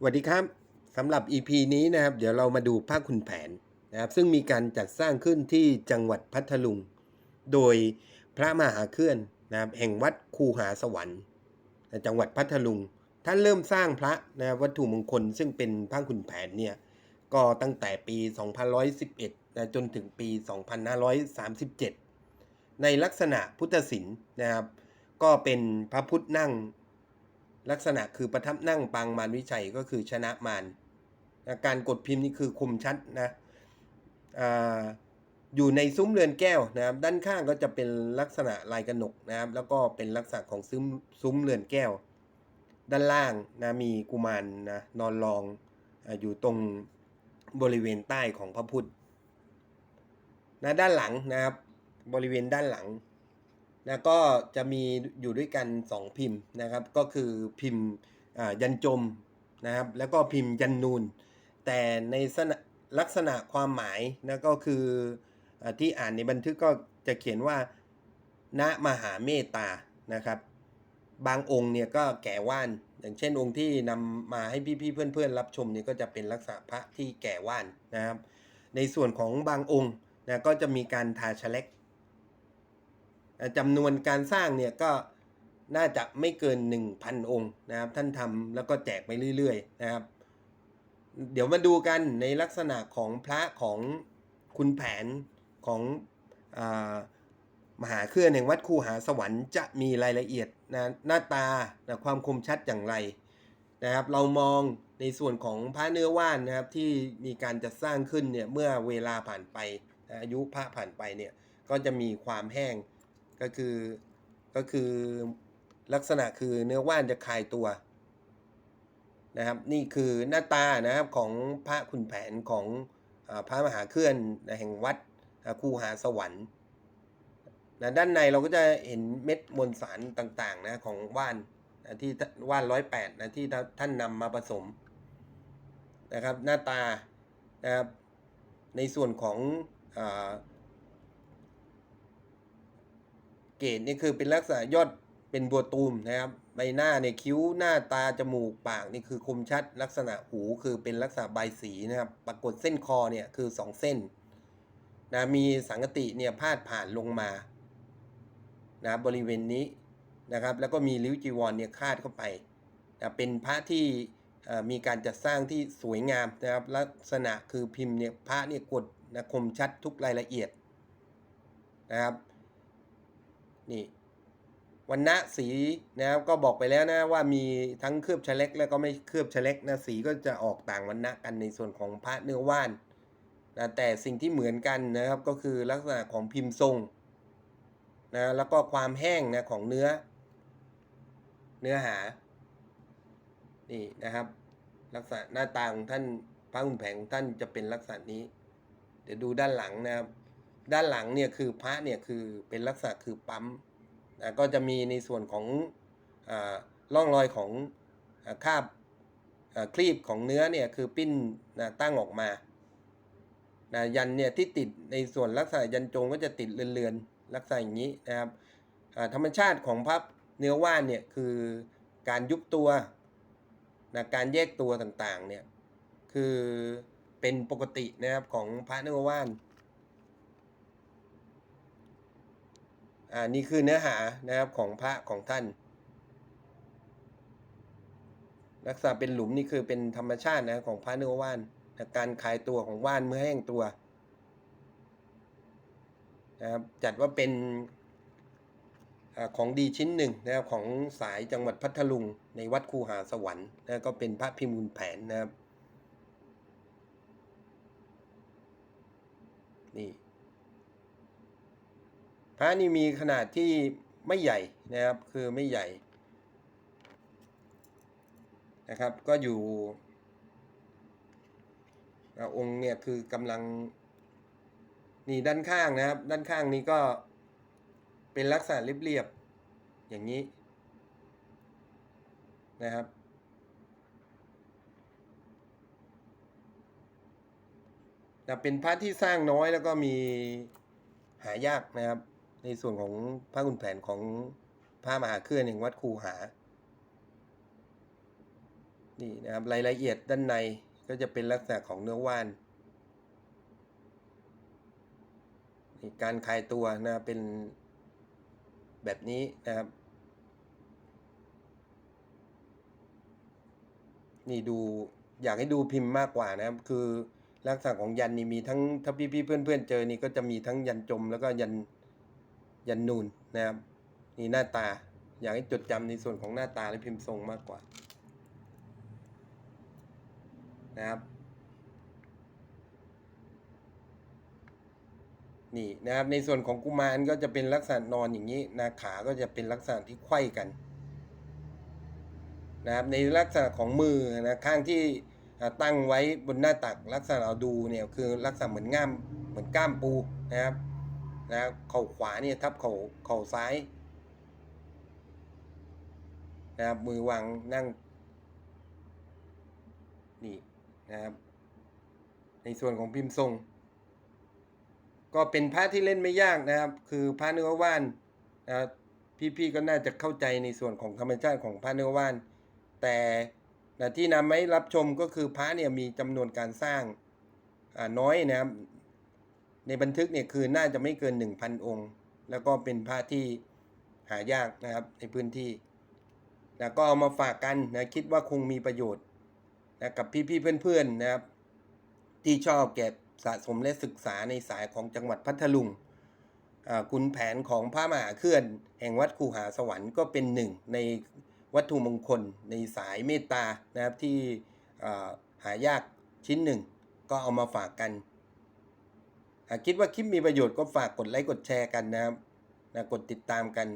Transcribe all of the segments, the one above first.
สวัสดีครับสำหรับ EP นี้นะครับ เดี๋ยวเรามาดูภาคคุณแผนนะครับ ซึ่งมีการจัดสร้างขึ้นที่จังหวัดพัทลุง โดยพระมหาเคลื่อนนะครับแห่งวัดคูหาสวรรค์จังหวัดพัทลุง ท่านเริ่มสร้างพระนะครับวัตถุมงคลซึ่งเป็นพระคุณแผนเนี่ยก็ตั้งแต่ปี 2111นะจนถึงปี 2537 ในลักษณะพุทธศิลป์นะครับ ก็เป็นพระพุทธนั่ง ลักษณะคือประทับนั่งปางมารวิชัยก็คือชนะมารการกดพิมพ์นี่คือคมชัดนะออยู่ในซุ้มเรือนแก้วนะครับ ด้านข้างก็จะเป็นลักษณะลายกระหนกนะครับ แล้วก็เป็นลักษณะของซุ้มซุ้มเรือนแก้ว ด้านล่างนะมีกุมารนะนอนรองอยู่ตรงบริเวณใต้ของพระพุทธนะด้านหลังนะครับ บริเวณด้านหลัง นะก็จะมีอยู่ด้วยกัน 2 พิมพ์นะครับ ก็คือพิมพ์ยันจมนะครับ แล้วก็พิมพ์ยันนูน แต่ในลักษณะความหมายนะก็คืออที่อ่านในบันทึกก็จะเขียนว่าณมหาเมตตานะครับ บางองค์เนี่ยก็แก่ว่าน อย่างเช่นองค์ที่นำมาให้พี่ๆเพื่อนๆ รับชมเนี่ยก็จะเป็นลักษณะพระที่แก่ว่านนะครับ ในส่วนของบางองค์นะก็จะมีการทาชะเล็ก จำนวนการสร้างเนี่ยก็น่าจะไม่เกิน 1,000 องค์นะครับ ท่านทำแล้วก็แจกไปเรื่อยๆนะครับ เดี๋ยวมาดูกันในลักษณะของพระของคุณแผนของอมหาเคลื่อนแห่งวัดคูหาสวรรค์จะมีรายละเอียดนะหน้าตานะความคมชัดอย่างไรนะครับ เรามองในส่วนของพระเนื้อว่านนะครับที่มีการจัดสร้างขึ้นเนี่ยเมื่อเวลาผ่านไปอายุพระผ่านไปเนี่ยก็จะมีความแห้ง ก็คือก็คือลักษณะคือเนื้อว่านจะคลายตัวนะครับนี่คือหน้าตานะครับของพระขุนแผนของอพระมหาเคลื่อนแห่งวัดคูหาสวรรค์นะด้านในเราก็จะเห็นเม็ดมวลสารต่างๆนะของว่านนะที่ว่านร้อยแปดนะที่ท่านนำมาผสมนะครับหน้าตานะครับในส่วนของอา เกรดนี่คือเป็นลักษณะยอดเป็นบัวตูมนะครับ ใบหน้าเนี่ยคิ้วหน้าตาจมูกปากนี่คือคมชัด ลักษณะหูคือเป็นลักษณะใบสีนะครับ ปรากฏเส้นคอเนี่ยคือสองเส้นนะมีสังกติเนี่ยพาดผ่านลงมานะบริเวณนี้นะครับ แล้วก็มีริ้วจีวรเนี่ยคาดเข้าไปนะเป็นพระที่มีการจัดสร้างที่สวยงามนะครับ ลักษณะคือพิมพ์เนี่ยพระเนี่ยกดนะคมชัดทุกรายละเอียดนะครับ นี่วันณะสีนะครับก็บอกไปแล้วนะว่ามีทั้งเคลือบชะเล็กแล้วก็ไม่เคลือบชะเล็กนะสีก็จะออกต่างวันณะกันในส่วนของพระเนื้อว่านนะแต่สิ่งที่เหมือนกันนะครับก็คือลักษณะของพิมพ์ทรงนะแล้วก็ความแห้งนะของเนื้อ เนื้อหานี่นะครับ ลักษณะหน้าตาของท่านพระขุนแผงของท่านจะเป็นลักษณะนี้ เดี๋ยวดูด้านหลังนะครับ ด้านหลังเนี่ยคือพระเนี่ยคือเป็นลักษณะคือปั๊มนะก็จะมีในส่วนของอร่องรอยของอคาบครีบของเนื้อเนี่ยคือปิ้นนะตั้งออกมานะยันเนี่ยที่ติดในส่วนลักษณะยันจงก็จะติดเรือนๆลักษณะอย่างนี้นะครับธรรมชาติของพระเนื้อว่านเนี่ยคือการยุบตัวนะการแยกตัวต่างๆเนี่ยคือเป็นปกตินะครับของพระเนื้อว่าน อ่านี่คือเนื้อหานะครับของพระของท่าน ลักษณะเป็นหลุมนี่คือเป็นธรรมชาตินะของพระเนื้อว่านแต่การคลายตัวของว่านเมื่อแห้งตัวนะครับจัดว่าเป็นอของดีชิ้นหนึ่งนะครับของสายจังหวัดพัทลุง ในวัดคูหาสวรรค์นะก็เป็นพระพิมพ์แผนนะครับนี่ พระนี่มีขนาดที่ไม่ใหญ่นะครับ คือไม่ใหญ่นะครับ ก็อยู่องค์เนี่ยคือกำลังนี่ด้านข้างนะครับ ด้านข้างนี้ก็เป็นลักษณะเรียบๆอย่างนี้นะครับแต่เป็นพระที่สร้างน้อยแล้วก็มีหายากนะครับ ในส่วนของพระขุนแผนของพระมหาเคลื่อนแห่งวัดคูหา นี่นะครับรายละเอียดด้านในก็จะเป็นลักษณะของเนื้อว่านนี่การคลายตัวนะเป็นแบบนี้นะครับ นี่ดูอยากให้ดูพิมพ์มากกว่านะครับ คือลักษณะของยันนี่มีทั้งถ้าพี่ๆเพื่อนๆเจอนี่ก็จะมีทั้งยันจมแล้วก็ยัน ยันนูนนะครับนี่หน้าตา อยากให้จดจำในส่วนของหน้าตาและพิมพ์ทรงมากกว่านะครับนี่นะครับในส่วนของกุมารก็จะเป็นลักษณะนอนอย่างนี้นะขาก็จะเป็นลักษณะที่ไขว้กันนะครับในลักษณะของมือนะข้างที่ตั้งไว้บนหน้าตักลักษณะเราดูเนี่ยคือลักษณะเหมือนง่ามเหมือนก้ามปูนะครับ นะเข่าขวาเนี่ยทับเข่าเข่าซ้ายนะครับมือวางนั่งนี่นะครับ ในส่วนของพิมพ์ทรง ก็เป็นพระที่เล่นไม่ยากนะครับ คือพระเนื้อว่านนะครับพี่ๆก็น่าจะเข้าใจในส่วนของธรรมชาติของพระเนื้อว่าน แต่นะที่นำมาให้รับชมก็คือพระเนี่ยมีจำนวนการสร้างน้อยนะครับ ในบันทึกเนี่ยคือน่าจะไม่เกิน 1,000 องค์ แล้วก็เป็นพระที่หายากนะครับในพื้นที่นะก็เอามาฝากกันนะคิดว่าคงมีประโยชน์นะกับพี่ๆเพื่อนๆนะครับ ที่ชอบเก็บสะสมและศึกษาในสายของจังหวัดพัทลุงคุณแผนของพระมหาเคลื่อน แห่งวัดคูหาสวรรค์ก็เป็นหนึ่งในวัตถุมงคลในสายเมตตานะครับที่หายากชิ้นหนึ่ง ก็เอามาฝากกัน หากคิดว่าคลิปมีประโยชน์ก็ฝากกดไลค์กดแชร์กันนะครับนะกดติดตามกัน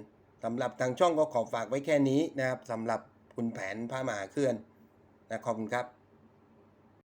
สำหรับทางช่องก็ขอฝากไว้แค่นี้นะครับสำหรับคุณแผนพระมหาเคลื่อนนะขอบคุณครับ